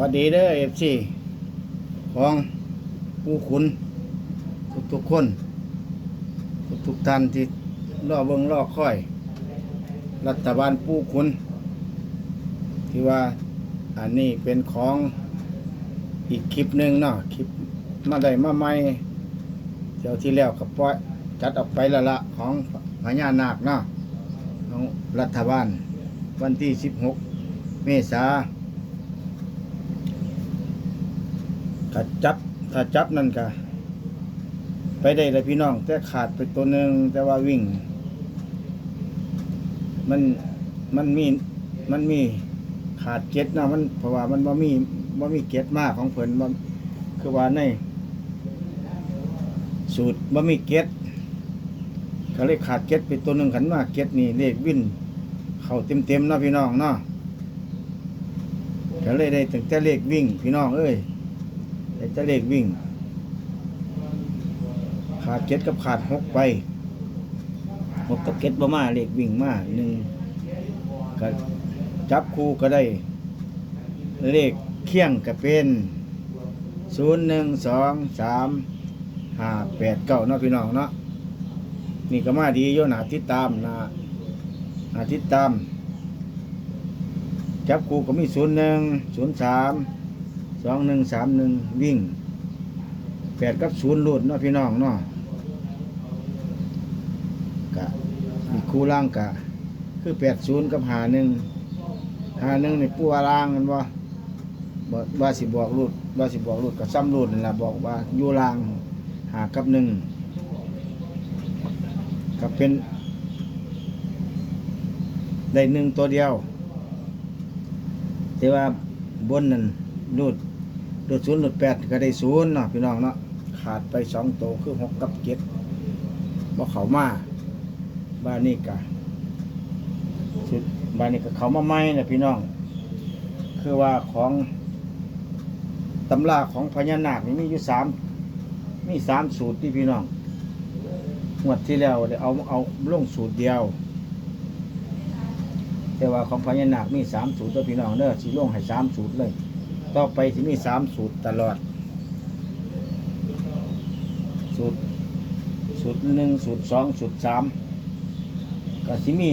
วัสดีเด้อเอฟซีของผู้ขุน ทุกทุกคน ทุกทุกท่านที่รอเบิงรอค่อย รัฐบาลผู้ขุน ที่ว่าอันนี้เป็นของอีกคลิปหนึ่งเนาะคลิปมาได้มาใหม่เดี๋ยวที่แล้วกับปล่อยจัดออกไปล้วละของพญานาคเนาะของรัฐบาลวันที่ 16 เมษา ถ้าจับถ้าจับนั่นก็ไปได้เลยพี่น้อง แต่ขาดไปตัวหนึ่งแต่ว่าวิ่ง มันมันมีมันมีขาดเก็ตนะมันเพราะว่ามันบ่มีบ่มีเก็ตมากของเพิ่นบ่คือว่าในสูตรบ่มีเก็ตก็เลยขาดเก็ตไปตัวหนึ่งขันมาเก็ตนี่เลขวิ่นเข้าเต็มเต็มๆนะพี่น้องเนาะก็เลยได้ตั้งแต่เลขวิ่งพี่น้องเอ้ย ได้แต่เลขวิ่ง ขาดเก็ตกับขาดหกไปหกกับเก็ตบ่มาเลขวิ่งมาหนึ่งก็จับคู่ก็ได้ เลขเคียงก็เป็นศูนย์หนึ่งสองสามห้าแปดเก้าเนาะพี่น้องเนาะนี่ก็มาดีโยหนาติดตามนะอาทิตย์ตาม จับคู่ก็มีศูนย์หนึ่งศูนย์สาม สองหนึ่งสามหนึ่งวิ่งแปดกับศูนย์หลุดเนาะพี่น้องเนาะกะมีคู่ล่างกะ คือแปดศูนย์กับหาหนึ่งหาหนึ่งในปูอาล่างกันว่าว่าสิบอกหลุดว่าสิบอกหลุดกับซ้ำหลุดนั่แหละบอกว่าอยู่ล่างหากับหนึ่งกับเป็น ได้หนึ่งตัวเดียว แต่ว่าบนนั่น รูดรูดศูนย์รูดแปดก็ได้ศูนย์เนาะพี่น้องเนาะขาดไปสองโตคือหกกับเจ็ดบ่เขามาบ้านนี้กะสุดบ้านนี้ก็เขามาใหม่นะพี่น้อง คือว่าของตำราของพญานาคนี่มีอยู่สามมีสามสูตรที่พี่น้องงวดที่แล้วได้เอาเอาลงสูตรเดียวแต่ว่าของพญานาคมีสามสูตรตัวพี่น้องเด้อสีลงให้สามสูตรเลย ต่อไปที่มีสามสูตรตลอด สูตร สูตรหนึ่งสูตรสองสูตรสามก็สิมี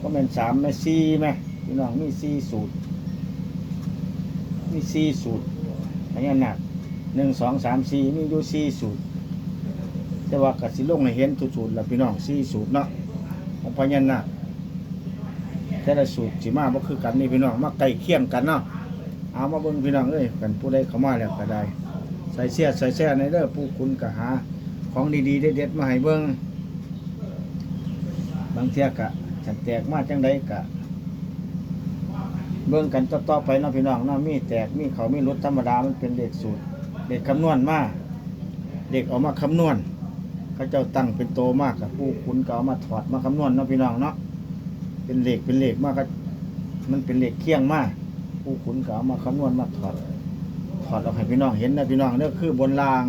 ก็เป็นสามไหมสี่ไหมพี่น้องมีสี่สูตร มีสี่สูตรพญานาคหนึ่งสองสามสี่มีอยู่สี่สูตร แต่ว่ากสิลงให้เห็นทุกสูตรแล้วพี่น้องสี่สูตรเนาะของพญานาคแต่ละสูตรสิมาบ่คือกันนี่พี่น้องมาใกล้เคียงกันเนาะ เอามาเบิ่งพี่น้องเอ้ยกันผู้ใดเข้ามาแล้วก็ได้ ใส่เสียใส่แซ่ในเด้อผู้คุณก็หา ของดีๆเด็ดๆมาให้เบิ่งบางเทียกะฉันแตกมาจังไดกะ เบิ่งกันต่อๆไปเนาะพี่น้องเนาะมีแตกมีเขามีรถธรรมดามันเป็นเลขสูตรเลขคำนวณมาเด็กเอามาคำนวณเขาเจ้าตั้งเป็นโตมากกับผู้คุณก็เอามาถอดมาคำนวณเนาะพี่น้องเนาะเป็นเหล็กเป็นเหล็กมากก็มันเป็นเหล็กเคี่ยงมาก ผู้ขุนก็เอามาคำนวณมาถอดถอดออกให้พี่น้องเห็นนะพี่น้องเนี่ยคือบนราง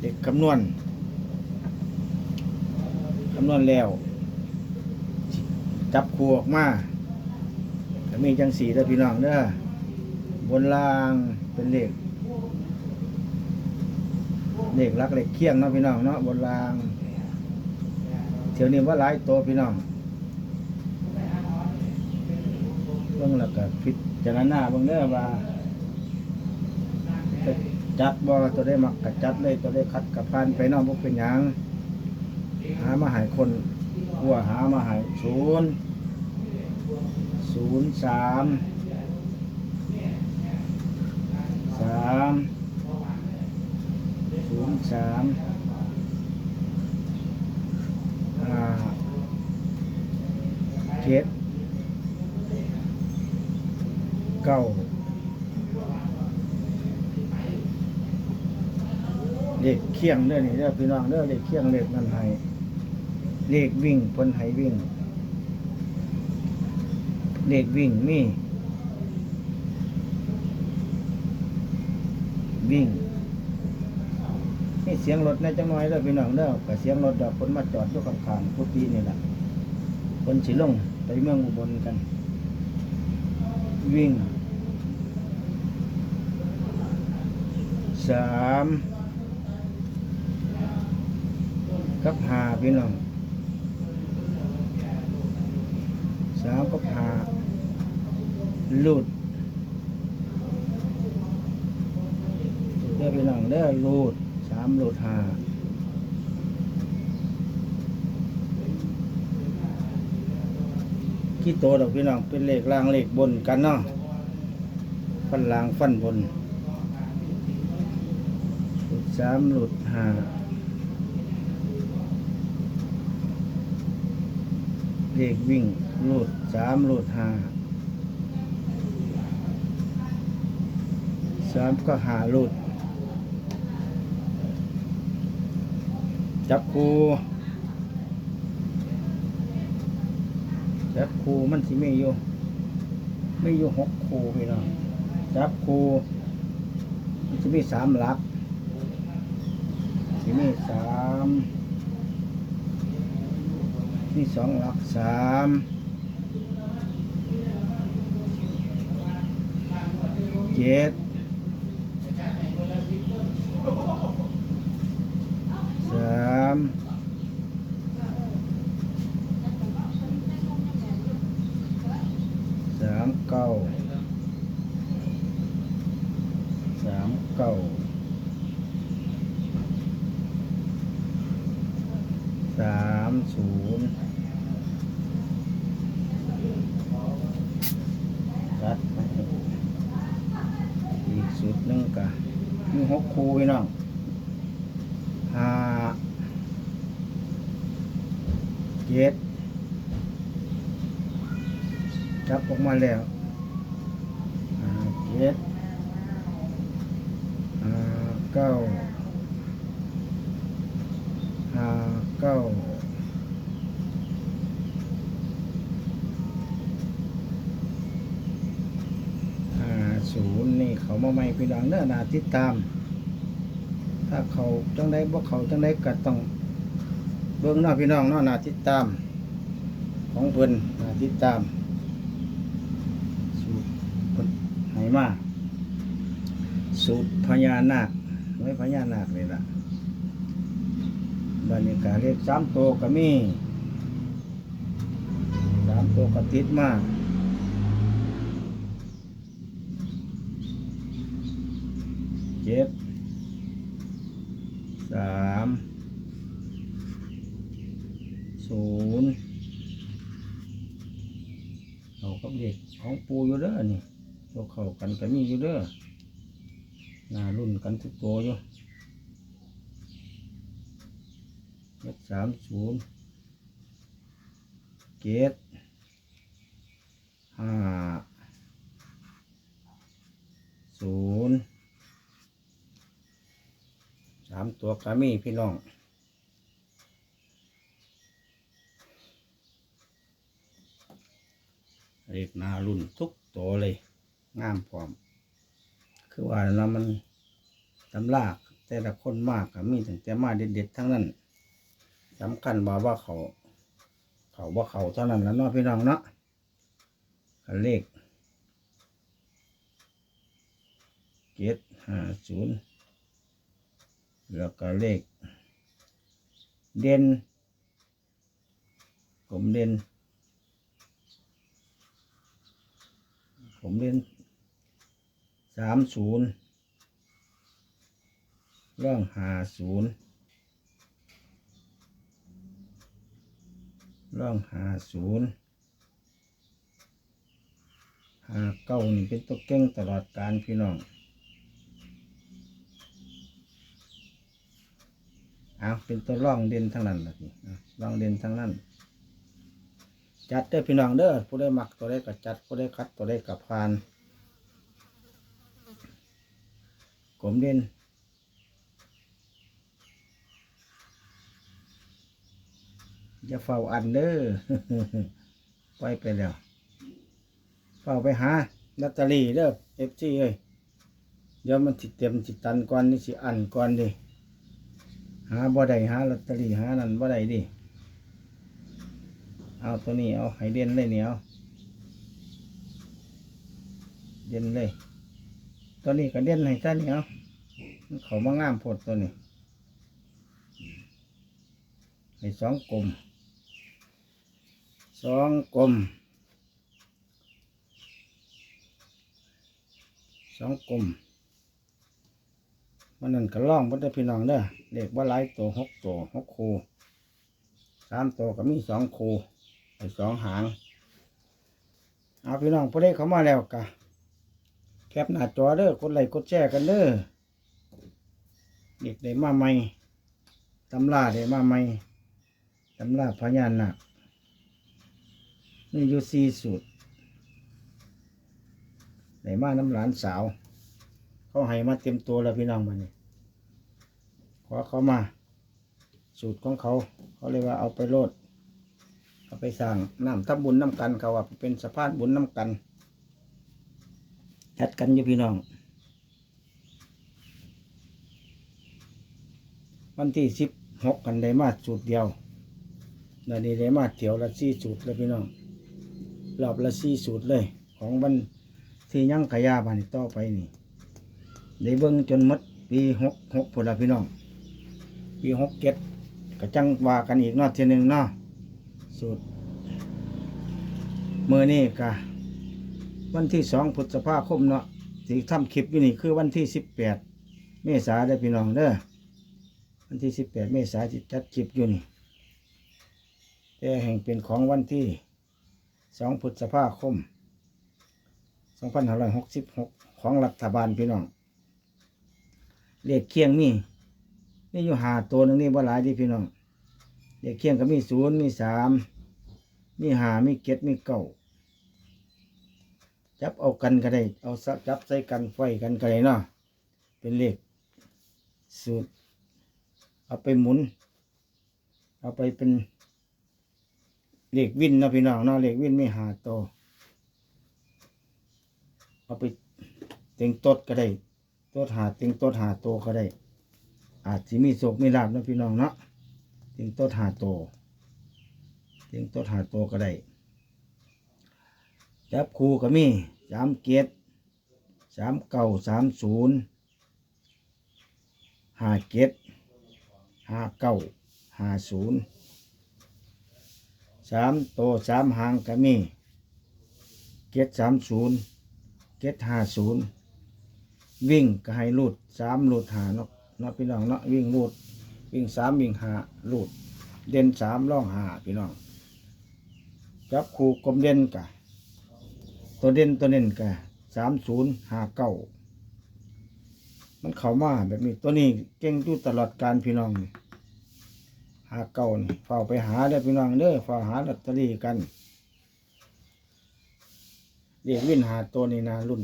เด็กคำนวณคำนวณแล้วจับครูออกมาก็มีจังสีเด้อพี่น้องเด้อบนรางเป็นเหล็กเหล็กรักเหล็กเคี่ยงเนาะพี่น้องเนาะบนรางเที่ยวนี้ว่าหลายตัวพี่น้องเบิ่องแล้วก็พิ จารณาเบิ่งเด้อว่าจะจัดบ่ตัวได้มักก็จัดเลยตัวได้คัดกับพานไปนอกบ่เป็นหยังหามาหายคนกลัวหามาหายศูนย์ศูนย์สามสามศูนย์สามห้าเจ็ด เก้าเลขเคียงเด้อนี่เด้อพี่น้องเด้อเลขเคียงเลขนั่นให้เลขวิ่งเพิ่นให้วิ่ง เลขวิ่งมีวิ่งมีเสียงรถในจังหน่อยเด้อพี่น้องเด้อก็เสียงรถดอกคนมาจอดอยู่ข้างๆกุฏินี่แหละคนสิลงไปเมืองอุบลกัน วิ่ง สามกับหาพี่น้องสามกับหาหลุดเด้อพี่น้องเด้อหลุดสามหลุดหาขี้โตดอกพี่น้องเป็นเลขล่างเลขบนกันเนาะฟันล่างฟันบน สามหลุดห้าเลขวิ่งหลุดสามหลุดห้าสามก็หาหลุด จับคูจับคูมันสิไม่อยู่ไม่อยู่หกคูพี่น้องจับคูมันจะมีสามหลัก นี่สามนี่สองหลักสามเจ็ดสามสามเก้าสามเก้า สามศูนย์รัดไปอีกสุดหนึงกะมีหกคู พี่น้องห้าเจ็ดจับออกมาแล้วห้าเจ็ดห้าเก้าห้าเก้าศูนย์นี่เขามาใหม่พี่น้องเนื้อนาติดตาม ถ้าเขาจังได้บ่เขาจังได้ก็ต้องเบิ่งเนาพี่น้องเนาะนาติดตาม ของเพิ่นนาติดตามสูตรเพิ่นให้มาสูตรพญานาคไว้พญานาคเลยล่ะบรรยากาศเลขสามตัวก็มีสามตัวก็ติดมากเจ็ดามศูนย์เขากับเด็กของปูอยู่เด้อนี่ตัวเขากันก็มีอยู่เด้อหน้ารุ่นกันทุกตัวอยู่เจ็ดสามศูนย์เจ็ดห้าศูนย์ามตัวกามีพี่น้องเรียกนารุ่นทุกตัวเลย งามพร้อม คือว่าเนะมันตำลาก แต่ละคนมากก็มีตั้งแต่มาเด็ดๆทั้งนั้นสำคัญว่าว่าเขา เขาว่าเขาเท่านั้นแล้วเนาะพี่น้องเนาะคันเลขเจ็ดห้าศูนย์ แล้วก็เลข เด่นผมเด่นผมเด่นสามศูนย์ร่องหาศูนย์ร่องหาศูนย์หาเก้านี่เป็นตัวเก่งตลอดการพี่น้อง เอาเป็นตัวร่องเด่นทั้งนั้นละนี่ร่องเด่นทั้งนั้น จัดเด้อพี่น้องเด้อผู้ได้หมักตัวได้ก็จัดผู้ได้คัดตัวได้กับพานกลมเด่นอย่าเฝ้าอันเด้อไปไปแล้วเฝ้าไปหาลอตเตอรี่เด้อเอฟซีเอ้ยเดี๋ยวมันสิเต็มสิตันก่อนนี่สิอันก่อนดิ หาบ่ได้หาลอตเตอรี่หานั่นบ่ได้ดิเอาตัวนี้เอาให้เด่นเลยเนี่ยเอาเด่นเลย ตัวนี้ก็เด่นให้ซะเนี่ยเอามันเขามางามโพดตัวนี้ให้สองกลมสองกลมสองกลม มันนั่นก็ล่องบ่ได้อพี่น้องเด้อเด็กว่าหลายตัวหกตัวหกคูสามตัวก็มีสองคูไอ้สองหางเอาพี่น้องพอได้เขามาแล้วกะแคปหน้าจอเด้อกดไลค์กดแชร์กันเด้อเด็กได้มาใหม่ตำราได้มาใหม่ตำราพญานาคนี่อยู่สี่สูตรได้มาน้ำหลานสาว เขาให้มาเต็มตัวแล้วพี่น้องมานี่ ขอเขามา สูตรของเขา เขาเรียกว่าเอาไปโลด เอาไปสร้างน้ำทับบุญน้ำกันเขาว่าเป็นสะพานบุญน้ำกันจัดกันอยู่พี่น้อง วันที่สิบหกกันได้มาสูตรเดียวเดี๋ยวนี้ได้มาเที่ยวละสี่สูตรเลยพี่น้องรอบละสี่สูตรเลย ของวันที่ยังขยาบันต่อไปนี่ได้เบิ่งจนหมดปีหกหกพนละพี่น้อง ปีหกเจ็ดก็จังว่ากันอีกเนอทีหนึ่งเนาะสูตรมือนี่กะวันที่สองพฤษภาคมเนาะที่ทำคลิปอยู่นี่คือวันที่สิบแปดเมษาได้พี่น้องเด้อวันที่สิบแปดเมษาที่จัดคลิปอยู่นี่แต่แห่งเป็นของวันที่สองพฤษภาคมสองพันห้าร้อยหกสิบหกของรัฐบาลพี่น้องเลขเคียงนี่ นี่อยู่หาตัวหนึงนี่บ่หลายที่พี่น้องเด็กเคียงก็มีศูนย์มีสามมีหามีเก็ดมีเก้าจับเอากันก็ได้ เอาสักจับใส่กันไฟกันก็ได้เนาะเป็นเลขสูตร เอาไปหมุน เอาไปเป็นเลขวินเนาะพี่น้องเนาะเลขวินไม่หาโตวเอาไปเต็งตดก็ได้ตดหาเต็งตดหาโตวก็ได้ อาจจะมีโศกมีลาบนะพี่น้องเนาะถึงต้นหาโตถึงต้นหาโตก็ได้ จับคู่ก็มีสามเกียรสามเก้าสามศูนย์หาเกียรห้าเก้าหาศูนย์สามโตสามหางก็มีเกียรสามศูนย์เกียรห้าศูนย์วิ่งก็ให้ลูดสามลูดหาเนาะ นะพี่น้องเนาะวิ่งลูดวิ่งสามวิ่งหาลูด เด่นสามล่องหาพี่น้องจับคู่กลมเด่นกะตัวเด่นตัวเด่นกะสามศูนย์หาเก้ามันเข้ามาแบบนี้ตัวนี้เก่งอยู่ตลอดการพี่น้องหาเก้านี่เฝ้าไปหาได้อพี่น้องเด้อเฝ้าหาลอตเตอรี่กันเรียกวิ่นหาตัวนี้นารุ่น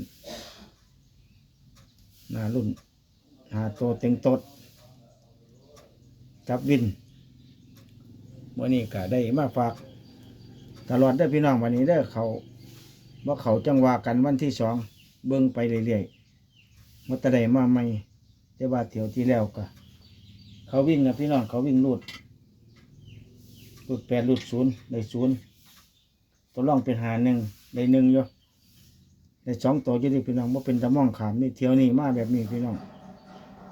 นารุ่น หาตัวเต็งตดจับวินวันนี้ก็ได้มาฝาก ตลอดได้พี่น้องวันนี้ได้เขาว่าเขาจังหวะกันวันที่สองเบิ้งไปเรื่อยๆมันจะไดมาใหม่แต่ว่าเทียวที่แล้วก็เขาวิ่งนะพี่น้องเขาวิ่งรูดรูดแปดรูดศูนย์ได้ศูนย์ตัวล่องเป็นหาหนึ่งได้หนึ่งอยู่ได้สองตัวจะได้พี่น้องว่าเป็นตะม่องขามนี่เที่ยวนี้มาแบบนี้พี่น้อง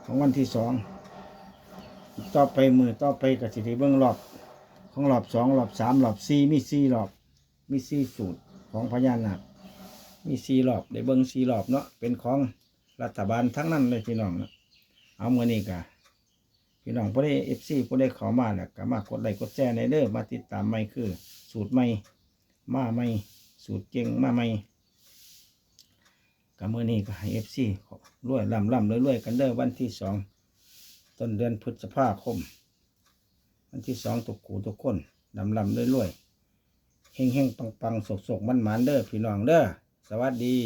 ของวันที่สองต่อไปมือต่อไปก็สิได้เบิ่งรอบ ของรอบสองรอบสามรอบสี่มีสี่รอบ มีสี่สูตรของพญานาคมีสี่รอบได้เบิ่งสี่รอบเนาะเป็นของรัฐบาลทั้งนั้นเลยพี่น้องเนะเอาเมื่อนี้กะพี่น้องผู้ได้เอฟซีผู้ได้ขอมาแล้วก็มากดไลค์กดแชร์ในเด้อมาติดตามใหม่คือ สูตรใหม่มาใหม่สูตรเก่งมาใหม่ ก็เมื่อนี้ก็ให้เอฟซีรวยล่ำล่ำรวยรวยๆกันเด้อวันที่สองต้นเดือนพฤษภาคม วันที่สองตุกกูทุกคนลำลำเรื่อยๆเฮงเฮงปังปังสกสกมันหมานเด้อพี่น้องเด้อสวัสดี